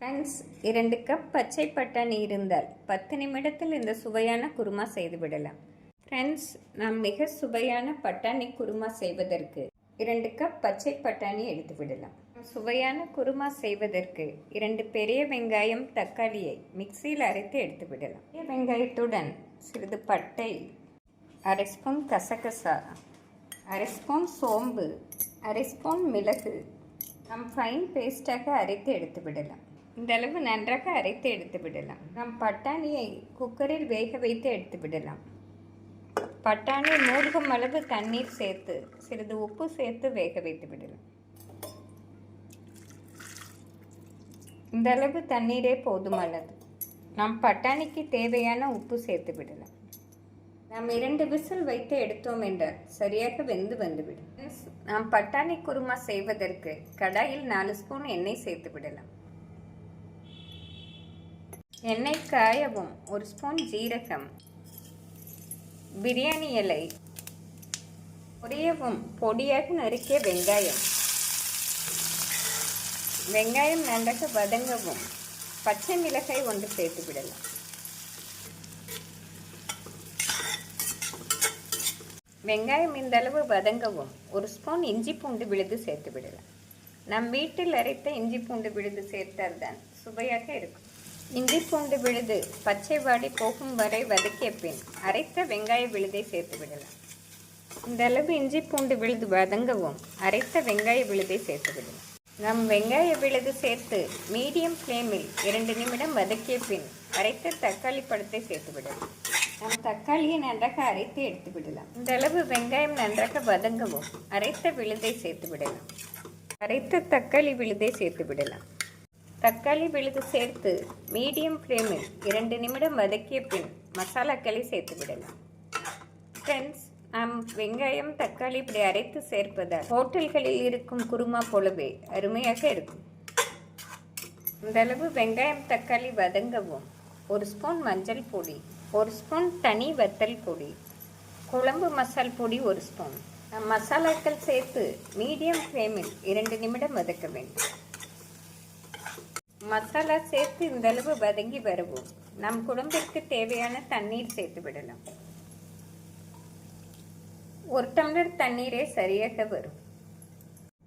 Friends இரண்டு cup பச்சை பட்டாணி இருந்தால். பத்து நிமிடத்தில் இந்த சுவையான குருமா செய்து விடலாம். ஃப்ரெண்ட்ஸ் நாம் மிக சுவையான பட்டாணி குருமா செய்வதற்கு இரண்டு கப் பச்சை பட்டாணி எடுத்து விடலாம். சுவையான குருமா செய்வதற்கு இரண்டு பெரிய வெங்காயம் தக்காளியை மிக்சியில் அரைத்து எடுத்து விடலாம். பெரிய வெங்காயத்துடன் சிறிது பட்டை அரை ஸ்பூன் கசகசா அரை ஸ்பூன் சோம்பு அரை ஸ்பூன் மிளகு நாம் ஃபைன் பேஸ்டாக அரைத்து எடுத்து விடலாம். இந்தளவு நன்றாக அரைத்து எடுத்து விடலாம். நாம் பட்டாணியை குக்கரில் வேக வைத்து எடுத்து விடலாம். பட்டாணி மூழ்கும் அளவு தண்ணீர் சேர்த்து சிறிது உப்பு சேர்த்து வேக வைத்து விடலாம். இந்த அளவு தண்ணீரே போதுமானது நாம் பட்டாணிக்கு தேவையான உப்பு சேர்த்து விடலாம். நாம் இரண்டு விசில் வைத்து எடுத்தோம் என்றால் சரியாக வெந்து வந்துவிடும். நாம் பட்டாணி குருமா செய்வதற்கு கடாயில் நாலு ஸ்பூன் எண்ணெய் சேர்த்து விடலாம். எண்ணெய் காயவும் ஒரு ஸ்பூன் ஜீரகம். பிரியாணி இலை. பொரியவும் பொடியாக நறுக்கிய வெங்காயம். வெங்காயம் நன்றாக வதங்கவும். பச்சை மிளகாய் ஒன்று சேர்த்து விடலாம். வெங்காயம் இந்த அளவு வதங்கவும். ஒரு ஸ்பூன் இஞ்சி பூண்டு விழுது சேர்த்து விடலாம். நம் வீட்டில் அரைத்த இஞ்சி பூண்டு விழுது சேர்த்தால் தான் சுவையாக இருக்கும். இஞ்சி பூண்டு விழுது பச்சை வாடி போகும் வரை வதக்கிய பின் அரைத்த வெங்காய விழுதை சேர்த்து விடலாம். இந்த அளவு இஞ்சி பூண்டு விழுது வதங்கவும் அரைத்த வெங்காய விழுதை சேர்த்து விடலாம். நம் வெங்காய விழுது சேர்த்து மீடியம் ஃப்ளேமில் இரண்டு நிமிடம் வதக்கிய பின் அரைத்த தக்காளி பழத்தை சேர்த்து விடலாம். நம் தக்காளியை நன்றாக அரைத்து எடுத்து விடலாம். இந்த அளவு வெங்காயம் நன்றாக வதங்கவும் அரைத்த விழுதை சேர்த்து விடலாம். அரைத்த தக்காளி விழுதை சேர்த்து விடலாம். தக்காளி விழுது சேர்த்து மீடியம் ஃப்ளேமில் இரண்டு நிமிடம் வதக்கிய பின் மசாலாக்களை சேர்த்து விடலாம். ஃப்ரெண்ட்ஸ் நாம் வெங்காயம் தக்காளி இப்படி அரைத்து சேர்ப்பதால் ஹோட்டல்களில் இருக்கும் குருமா போலவே அருமையாக இருக்கும். இந்தளவு வெங்காயம் தக்காளி வதங்கவும். ஒரு ஸ்பூன் மஞ்சள் பொடி ஒரு ஸ்பூன் தனி வத்தல் பொடி குழம்பு மசால் பொடி ஒரு ஸ்பூன். மசாலாக்கள் சேர்த்து மீடியம் ஃப்ளேமில் இரண்டு நிமிடம் வதக்க வேண்டும். மசாலா சேர்த்து இந்த அளவு வதங்கி வருவோம். நம் குழம்பிற்கு தேவையான தண்ணீர் சேர்த்து விடலாம். ஒரு டம்ளர் தண்ணீரே சரியாக வரும்.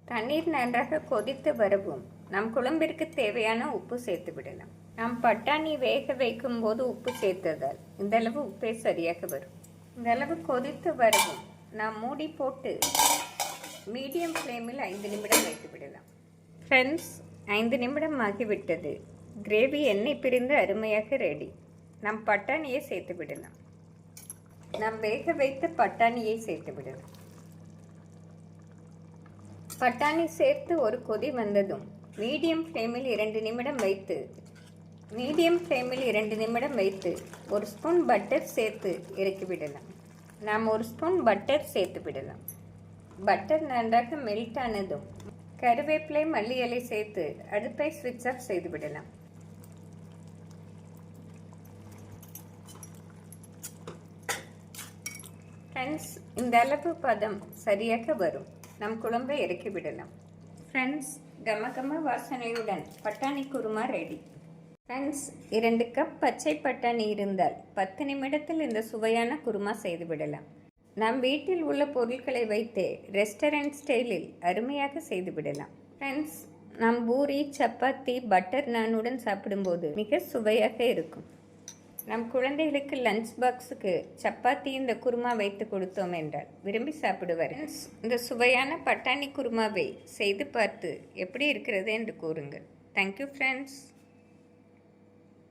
தண்ணீர் நன்றாக கொதித்து வரவும். நம் குழம்பிற்கு தேவையான உப்பு சேர்த்து விடலாம். நாம் பட்டாணி வேக வைக்கும் போது உப்பு சேர்த்ததால் இந்த அளவு உப்பே சரியாக வரும். இந்த அளவு கொதித்து வரவும். நாம் மூடி போட்டு மீடியம் ஃப்ளேமில் ஐந்து நிமிடம் வைத்து விடலாம். ஃப்ரெண்ட்ஸ் ஐந்து நிமிடம் ஆகிவிட்டது கிரேவி எண்ணெய் பிரிந்து அருமையாக ரெடி. நம் பட்டாணியை சேர்த்து விடலாம். நாம் வேக வைத்த பட்டாணியை சேர்த்து விடலாம். பட்டாணி சேர்த்து ஒரு கொதி வந்ததும் மீடியம் ஃப்ளேமில் இரண்டு நிமிடம் வைத்து மீடியம் ஃப்ளேமில் இரண்டு நிமிடம் வைத்து ஒரு ஸ்பூன் பட்டர் சேர்த்து இறக்கி விடலாம். நாம் ஒரு ஸ்பூன் பட்டர் சேர்த்து விடலாம். பட்டர் நன்றாக மெல்ட் ஆனதும் கருவேப்பிலை மல்லி இலை சேர்த்து அடுப்பை ஸ்விட்ச் ஆஃப் செய்துவிடலாம் ஃப்ரெண்ட்ஸ் இந்த அளவு பதம் சரியாக வரும். நம் குழம்பை இறக்கி விடலாம். ஃப்ரெண்ட்ஸ் கம கம வாசனையுடன் பட்டாணி குருமா ரெடி ஃப்ரெண்ட்ஸ் இரண்டு கப் பச்சை பட்டாணி இருந்தால் பத்து நிமிடத்தில் இந்த சுவையான குருமா செய்து விடலாம். நம் வீட்டில் உள்ள பொருட்களை வைத்து ரெஸ்டாரண்ட் ஸ்டைலில் அருமையாக செய்துவிடலாம். ஃப்ரெண்ட்ஸ் நம் பூரி சப்பாத்தி பட்டர் நானுடன் சாப்பிடும்போது மிக சுவையாக இருக்கும். நம் குழந்தைகளுக்கு லஞ்ச் பாக்ஸுக்கு சப்பாத்தி இந்த குருமா வைத்து கொடுத்தோம் என்றால் விரும்பி சாப்பிடுவார். இந்த சுவையான பட்டாணி குருமாவை செய்து பார்த்து எப்படி இருக்கிறது என்று கூறுங்கள். Thank you friends